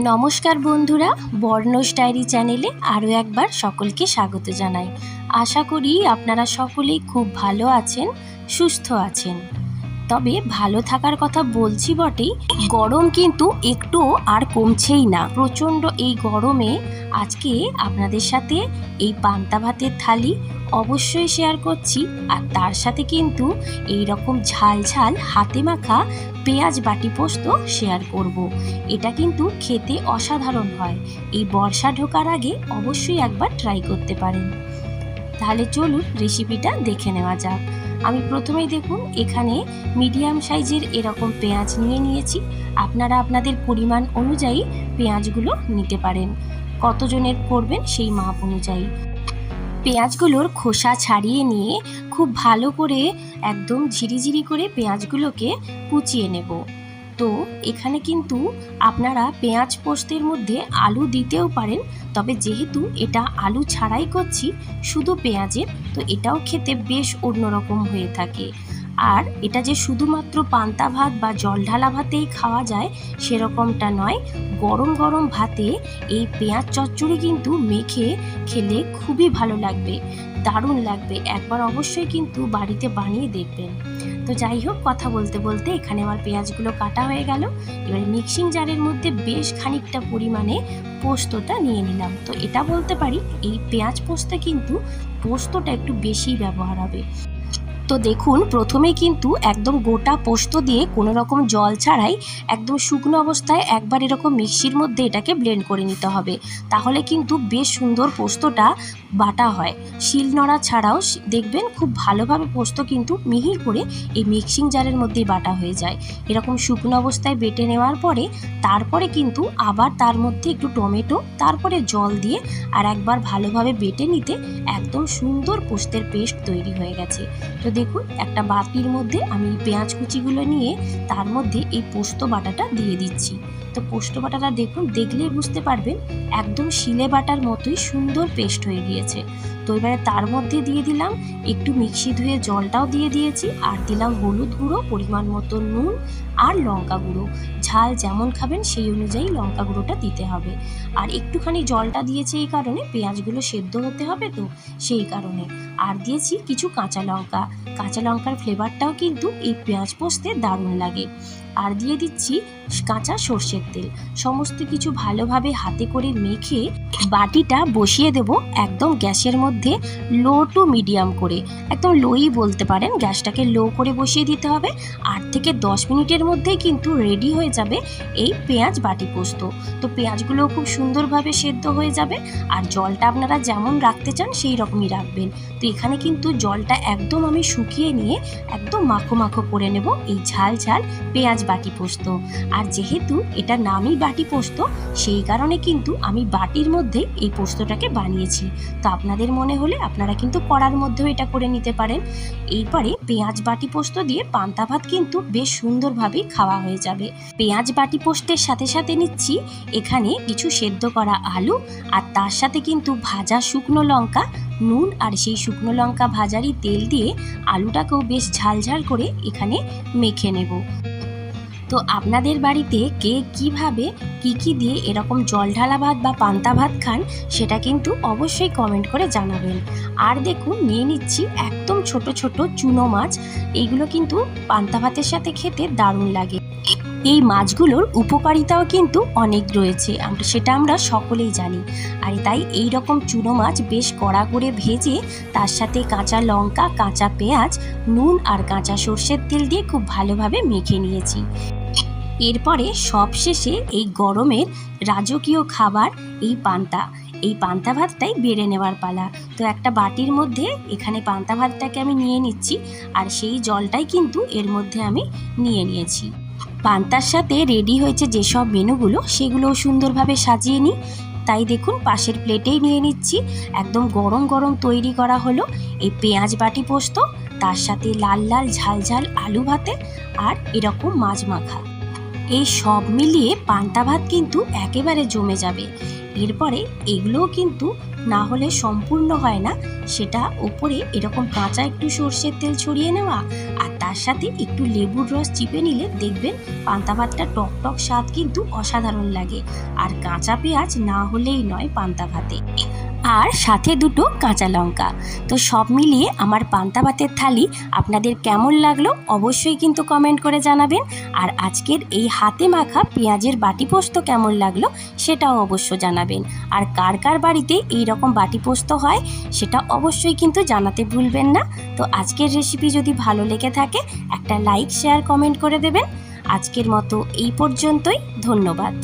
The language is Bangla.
নমস্কার বন্ধুরা, বর্ণস ডায়েরি চ্যানেলে আরও একবার সকলকে স্বাগত জানাই। আশা করি আপনারা সকলেই খুব ভালো আছেন, সুস্থ আছেন। তবে ভালো থাকার কথা বলছি বটেই, গরম কিন্তু একটু আর কমছেই না। প্রচণ্ড এই গরমে আজকে আপনাদের সাথে এই পান্তা ভাতের থালি অবশ্যই শেয়ার করছি। আর তার সাথে কিন্তু এই রকম ঝাল ঝাল হাতে মাখা পেঁয়াজ বাটি পোস্ত শেয়ার করব। এটা কিন্তু খেতে অসাধারণ হয়। এই বর্ষা ঢোকার আগে অবশ্যই একবার ট্রাই করতে পারেন। তাহলে চলুন রেসিপিটা দেখে নেওয়া যাক। আমি প্রথমেই দেখুন, এখানে মিডিয়াম সাইজের এরকম পেঁয়াজ নিয়ে নিয়েছি। আপনারা আপনাদের পরিমাণ অনুযায়ী পেঁয়াজগুলো নিতে পারেন। কতজনের করবেন সেই মাপ অনুযায়ী। পেঁয়াজগুলোর খোসা ছাড়িয়ে নিয়ে খুব ভালো করে একদম ঝিরিঝিরি করে পেঁয়াজগুলোকে কুচিয়ে নেব। তো, এখানে কিন্তু আপনারা পেঁয়াজ পোস্তের মধ্যে আলু দিতেও পারেন, তবে যেহেতু এটা আলু ছাড়াই করছি, শুধু পেঁয়াজের, তো এটাও খেতে বেশ অন্যরকম হয়ে থাকে। আর এটা যে শুধুমাত্র পান্তা ভাত বা জল ঢালা ভাতেই খাওয়া যায়, সেরকমটা নয়। গরম গরম ভাতে এই পেঁয়াজ চচ্চড়ি কিন্তু মেখে খেলে খুবই ভালো লাগবে, দারুণ লাগবে। একবার অবশ্যই কিন্তু বাড়িতে বানিয়ে দেখবেন। তো যাই হোক, কথা বলতে বলতে এখানে আমার পেঁয়াজগুলো কাটা হয়ে গেল। এবারে মিক্সিং জারের মধ্যে বেশ খানিকটা পরিমাণে পোস্তটা নিয়ে নিলাম। তো এটা বলতে পারি, এই পেঁয়াজ পোস্তে কিন্তু পোস্তটা একটু বেশি ব্যবহার হবে। তো দেখুন, প্রথমে কিন্তু একদম গোটা পোস্ত দিয়ে কোনো রকম জল ছাড়াই একদম শুকনো অবস্থায় একবার এরকম মিক্সির মধ্যে এটাকে ব্লেন্ড করে নিতে হবে। তাহলে কিন্তু বেশ সুন্দর পোস্তটা বাটা হয়। শিল নড়া ছাড়াও দেখবেন খুব ভালোভাবে পোস্ত কিন্তু মিহি করে এই মিক্সিং জারের মধ্যেই বাটা হয়ে যায়। এরকম শুকনো অবস্থায় বেটে নেওয়ার পরে তারপরে কিন্তু আবার তার মধ্যে একটু টমেটো, তারপরে জল দিয়ে আর একবার ভালোভাবে বেটে নিতে একদম সুন্দর পোস্তের পেস্ট তৈরি হয়ে গেছে। তো দেখুন, একটা বাটির মধ্যে আমি পেঁয়াজ কুচিগুলো নিয়ে তার মধ্যে এই পোস্ত বাটাটা দিয়ে দিচ্ছি। তো পোস্ত বাটাটা দেখুন দেখলেই বুঝতে পারবেন, একদম শিলে বাটার মতোই সুন্দর পেস্ট হয়ে গিয়েছে। তো এবারে তার মধ্যে দিয়ে দিলাম, একটু মিক্সি ধুয়ে জলটাও দিয়ে দিয়েছি, আর দিলাম হলুদ গুঁড়ো, পরিমাণ মতো নুন আর লঙ্কা গুঁড়ো। ঝাল যেমন খাবেন, সেই অনুযায়ী লঙ্কা গুঁড়োটা দিতে হবে। আর একটুখানি জলটা দিয়েছে এই কারণে, পেঁয়াজগুলো সেদ্ধ হতে হবে তো সেই কারণে। আর দিয়েছি কিছু কাঁচা লঙ্কা। কাঁচা লঙ্কার ফ্লেভারটাও কিন্তু এই পেঁয়াজ পোস্তে দারুণ লাগে। আর দিয়ে দিচ্ছি কাঁচা সর্ষের তেল। সমস্ত কিছু ভালোভাবে হাতে করে মেখে বাটিটা বসিয়ে দেব একদম গ্যাসের মধ্যে, লো টু মিডিয়াম করে। একদম লোই বলতে পারেন, গ্যাসটাকে লো করে বসিয়ে দিতে হবে। আট থেকে দশ মিনিটের মধ্যেই কিন্তু রেডি হয়ে যাবে এই পেঁয়াজ বাটি পোস্ত। তো পেঁয়াজগুলো খুব সুন্দরভাবে সেদ্ধ হয়ে যাবে আর জলটা আপনারা যেমন রাখতে চান সেই রকমই রাখবেন। তো এখানে কিন্তু জলটা একদম আমি শুকিয়ে নিয়ে একদম মাখো মাখো করে নেব এই ঝাল ঝাল পেঁয়াজ বাটি পোস্ত। আর যেহেতু এটা নামই বাটি পোস্ত, সেই কারণে কিন্তু আমি বাটির মধ্যে এই পোস্তটাকে বানিয়েছি। তো আপনাদের মনে হলে আপনারা কিন্তু কড়ার মধ্যেও এটা করে নিতে পারেন। এইবারে পেঁয়াজ বাটি পোস্ত দিয়ে পান্তা ভাত কিন্তু বেশ সুন্দরভাবেই খাওয়া হয়ে যাবে। পেঁয়াজ বাটি পোস্তের সাথে সাথে নিচ্ছি এখানে কিছু সেদ্ধ করা আলু আর তার সাথে কিন্তু ভাজা শুকনো লঙ্কা, নুন আর সেই শুকনো লঙ্কা ভাজারই তেল দিয়ে আলুটাকেও বেশ ঝাল ঝাল করে এখানে মেখে নেব। তো আপনাদের বাড়িতে কে কীভাবে কি কি দিয়ে এরকম জল ঢালা ভাত বা পান্তা ভাত খান সেটা কিন্তু অবশ্যই কমেন্ট করে জানাবেন। আর দেখুন, নিয়ে নিচ্ছি একদম ছোট ছোট চুনো মাছ। এইগুলো কিন্তু পান্তা ভাতের সাথে খেতে দারুণ লাগে। এই মাছগুলোর উপকারিতাও কিন্তু অনেক রয়েছে। আমরা সেটা আমরা সকলেই জানি। আর তাই এই রকম চুনো মাছ বেশ কড়া করে ভেজে তার সাথে কাঁচা লঙ্কা, কাঁচা পেঁয়াজ, নুন আর কাঁচা সর্ষের তেল দিয়ে খুব ভালোভাবে মেখে নিয়েছি। এরপরে সবশেষে এই গরমের রাজকীয় খাবার এই পান্তা। এই পান্তা ভাতটাই বেড়ে নেওয়ার পালা। তো একটা বাটির মধ্যে এখানে পান্তা ভাতটাকে আমি নিয়ে নিচ্ছি। আর সেই জলটাই কিন্তু এর মধ্যে আমি নিয়ে নিয়েছি। পান্তার সাথে রেডি হয়েছে যেসব মেনুগুলো, সেগুলোও সুন্দরভাবে সাজিয়ে নিই। তাই দেখুন, পাশের প্লেটেই নিয়ে নিচ্ছি। একদম গরম গরম তৈরি করা হলো এই পেঁয়াজ বাটি পোস্ত, তার সাথে লাল লাল ঝাল ঝাল আলু ভাতে আর এরকম মাছ মাখা। এই সব মিলিয়ে পান্তা ভাত কিন্তু একেবারে জমে যাবে। এরপরে এগুলোও কিন্তু না হলে সম্পূর্ণ হয় না। সেটা ওপরে এরকম কাঁচা একটু সর্ষের তেল ছড়িয়ে নেওয়া আর তার সাথে একটু লেবুর রস চিপে নিলে দেখবেন পান্তা ভাতটা টক টক স্বাদ কিন্তু অসাধারণ লাগে। আর কাঁচা পেঁয়াজ না হলেই নয় পান্তা ভাতে। আর সাথে দুটো কাঁচা লঙ্কা। তো সব মিলিয়ে আমার পান্তা ভাতের থালি আপনাদের কেমন লাগল অবশ্যই কিন্তু কমেন্ট করে জানাবেন। আর আজকের এই হাতে মাখা পেঁয়াজের বাটি পোস্ত কেমন লাগল সেটাও অবশ্য জানাবেন। আর কার কার বাড়িতে এই রকম বাটি পোস্ত হয় সেটা অবশ্যই কিন্তু জানাতে ভুলবেন না। তো আজকের রেসিপি যদি ভালো লেগে থাকে একটা লাইক শেয়ার কমেন্ট করে দেবেন। আজকের মতো এই পর্যন্তই, ধন্যবাদ।